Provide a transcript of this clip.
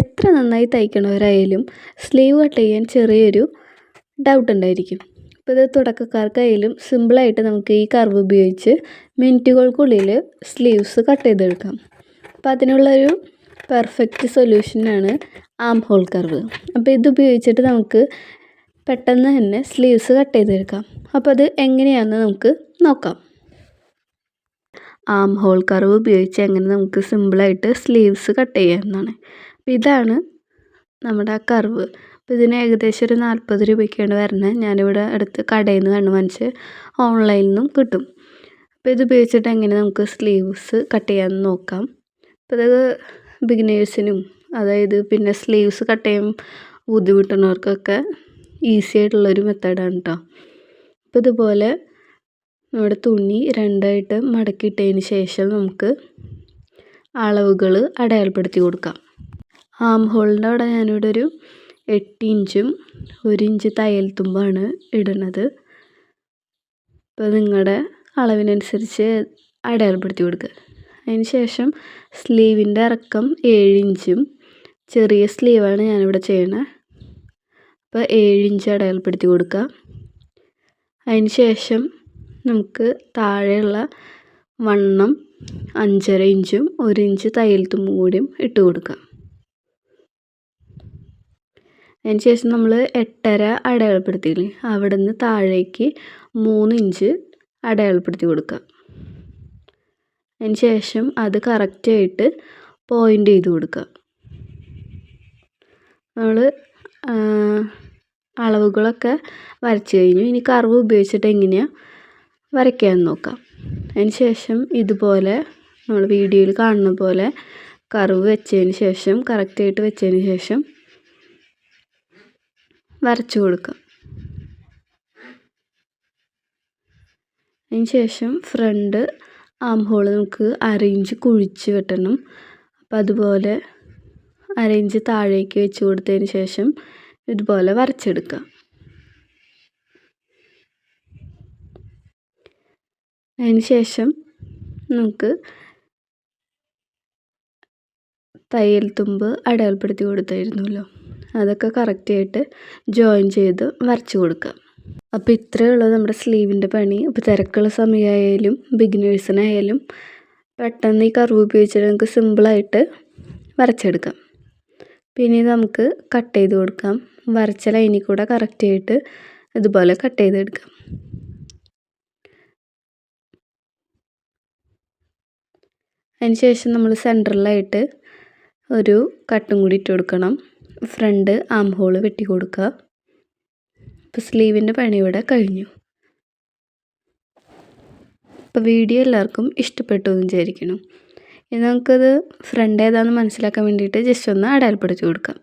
എത്ര നന്നായി തയ്ക്കണവരായാലും sleeve cut ചെയ്യാൻ ചെറിയൊരു ഡൗട്ട് ഉണ്ടായിരിക്കും. അപ്പോൾ ഇത് തുടക്കക്കാർക്കായാലും സിമ്പിളായിട്ട് നമുക്ക് ഈ കർവ് ഉപയോഗിച്ച് മിനിറ്റുകൾക്കുള്ളിൽ സ്ലീവ്സ് കട്ട് ചെയ്തെടുക്കാം. അപ്പോൾ അതിനുള്ളൊരു പെർഫെക്റ്റ് സൊല്യൂഷനാണ് ആം ഹോൾ കർവ് അപ്പോൾ ഇത് ഉപയോഗിച്ചിട്ട് നമുക്ക് പെട്ടെന്ന് തന്നെ സ്ലീവ്സ് കട്ട് ചെയ്തെടുക്കാം. അപ്പോൾ അത് എങ്ങനെയാണെന്ന് നമുക്ക് നോക്കാം. ആം ഹോൾ കർവ് ഉപയോഗിച്ച് എങ്ങനെ നമുക്ക് സിമ്പിളായിട്ട് സ്ലീവ്സ് കട്ട് ചെയ്യാവുന്നതാണ്. അപ്പോൾ ഇതാണ് നമ്മുടെ ആ കർവ്. അപ്പോൾ ഇതിന് ഏകദേശം ഒരു നാൽപ്പത് രൂപയ്ക്കാണ് വരുന്നത്. ഞാനിവിടെ അടുത്ത് കടയിൽ നിന്ന് കണ്ട് വാങ്ങിച്ച് ഓൺലൈനിൽ നിന്നും കിട്ടും. അപ്പോൾ ഇത് ഉപയോഗിച്ചിട്ട് എങ്ങനെ നമുക്ക് സ്ലീവ്സ് കട്ട് ചെയ്യാമെന്ന് നോക്കാം. അപ്പോൾ ഇത് ബിഗിനേഴ്സിനും അതായത് പിന്നെ സ്ലീവ്സ് കട്ട് ചെയ്യാൻ ബുദ്ധിമുട്ടുന്നവർക്കൊക്കെ ഈസി ആയിട്ടുള്ളൊരു മെത്തേഡാണ് കേട്ടോ അപ്പോൾ ഇതുപോലെ നമ്മുടെ തുണി രണ്ടായിട്ട് മടക്കിയിട്ടതിന് ശേഷം നമുക്ക് അളവുകൾ അടയാളപ്പെടുത്തി കൊടുക്കാം. ആം ഹോളിന്റെ അവിടെ ഞാനിവിടെ ഒരു എട്ട് ഇഞ്ചും ഒരു ഇഞ്ച് തയ്യൽ തുമ്പാണ് ഇടുന്നത്. അപ്പോൾ നിങ്ങളുടെ അളവിനനുസരിച്ച് അടയാളപ്പെടുത്തി കൊടുക്കുക. അതിന് ശേഷം സ്ലീവിന്റെ ഇറക്കം ഏഴ് ഇഞ്ചും ചെറിയ സ്ലീവാണ് ഞാനിവിടെ ചെയ്യണത് അപ്പോൾ ഏഴ് ഇഞ്ച് അടയാളപ്പെടുത്തി കൊടുക്കുക. അതിന് ശേഷം നമുക്ക് താഴെയുള്ള വണ്ണം അഞ്ചര ഇഞ്ചും ഒരു ഇഞ്ച് തയ്യൽ കൂടിയും ഇട്ട് കൊടുക്കാം. അതിന് ശേഷം നമ്മൾ എട്ടര അടയാളപ്പെടുത്തിയില്ലേ അവിടെ നിന്ന് താഴേക്ക് മൂന്ന് ഇഞ്ച് അടയാളപ്പെടുത്തി കൊടുക്കുക അതിന് ശേഷം അത് കറക്റ്റായിട്ട് പോയിന്റ് ചെയ്ത് കൊടുക്കുക നമ്മൾ അളവുകളൊക്കെ വരച്ച് കഴിഞ്ഞു. ഇനി കർവ് ഉപയോഗിച്ചിട്ട് എങ്ങനെയാണ് വരയ്ക്കാൻ നോക്കാം. അതിന് ശേഷം ഇതുപോലെ നമ്മൾ വീഡിയോയിൽ കാണുന്ന പോലെ കർവ് വെച്ചതിന് ശേഷം കറക്റ്റായിട്ട് വെച്ചതിന് ശേഷം വരച്ചു കൊടുക്കാം. അതിന് ശേഷം ഫ്രണ്ട് ആം ഹോൾ നമുക്ക് അരയിഞ്ച് കുഴിച്ച് വെട്ടണം. അപ്പം അതുപോലെ അരയിഞ്ച് താഴേക്ക് വെച്ച് കൊടുത്തതിന് ശേഷം ഇതുപോലെ വരച്ചെടുക്കുക അതിന് ശേഷം നമുക്ക് തയ്യൽ തുമ്പ് അടയാളപ്പെടുത്തി കൊടുത്തായിരുന്നല്ലോ. അതൊക്കെ കറക്റ്റായിട്ട് ജോയിൻ ചെയ്ത് വരച്ച് കൊടുക്കുക അപ്പോൾ ഇത്രയേ ഉള്ളൂ നമ്മുടെ സ്ലീവിന്റെ പണി. അപ്പോൾ തിരക്കുള്ള സമയമായാലും ബിഗിനേഴ്സിനായാലും പെട്ടെന്ന് ഈ കർവ് ഉപയോഗിച്ചിട്ട് നമുക്ക് സിമ്പിളായിട്ട് വരച്ചെടുക്കാം. പിന്നെ നമുക്ക് കട്ട് ചെയ്ത് കൊടുക്കാം. വരച്ച ലൈനിൽ കൂടെ കറക്റ്റായിട്ട് ഇതുപോലെ കട്ട് ചെയ്തെടുക്കാം. അതിന് ശേഷം നമ്മൾ സെന്ററിലായിട്ട് ഒരു കട്ടും കൂടി ഇട്ട് കൊടുക്കണം. ഫ്രണ്ട് ആം ഹോൾ വെട്ടി കൊടുക്കുക. അപ്പോൾ സ്ലീവിന്റെ പണി ഇവിടെ കഴിഞ്ഞു. അപ്പോൾ വീഡിയോ എല്ലാവർക്കും ഇഷ്ടപ്പെട്ടു എന്ന് വിചാരിക്കണം ഇനി നമുക്കത് ഫ്രണ്ട് ഏതാണെന്ന് മനസ്സിലാക്കാൻ വേണ്ടിയിട്ട് ജസ്റ്റ് ഒന്ന് അടയാളപ്പെടുത്തി കൊടുക്കാം.